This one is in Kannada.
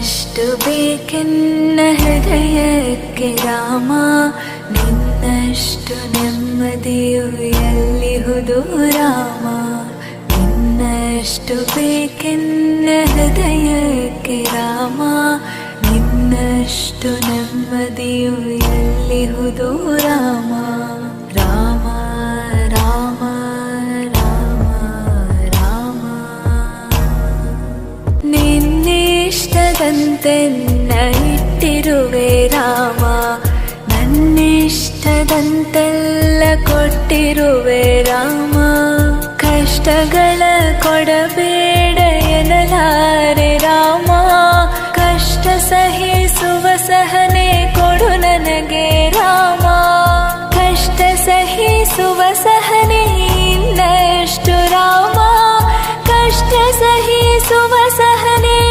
ನಿನ್ನಷ್ಟು ಬೇಕೆನ್ನ ಹೃದಯಕ್ಕೆ ರಾಮ ನಿನ್ನಷ್ಟು ನೆಮ್ಮದಿಯು ಎಲ್ಲಿಹುದು ರಾಮ ನಿನ್ನಷ್ಟು ಬೇಕೆನ್ನ ಹೃದಯಕ್ಕೆ ರಾಮ ನಿನ್ನಷ್ಟು ನೆಮ್ಮದಿಯು ಎಲ್ಲಿಹುದು ರಾಮ ರಾಮ ಇಷ್ಟದಂತೆ ಇಟ್ಟಿರುವೆ ರಾಮ. ನನ್ನಿಷ್ಟದಂತೆಲ್ಲ ಕೊಟ್ಟಿರುವೆ ರಾಮ. ಕಷ್ಟಗಳ ಕೊಡಬೇಡ ಎನ್ನಲಾರೆ ರಾಮ. ಕಷ್ಟ ಸಹಿಸುವ ಸಹನೆ ಕೊಡು ನನಗೆ ರಾಮ. ಕಷ್ಟ ಸಹಿಸುವ ಸಹನೆ ಇನ್ನಷ್ಟು ರಾಮ. ಕಷ್ಟ ಸಹಿಸುವ ಸಹ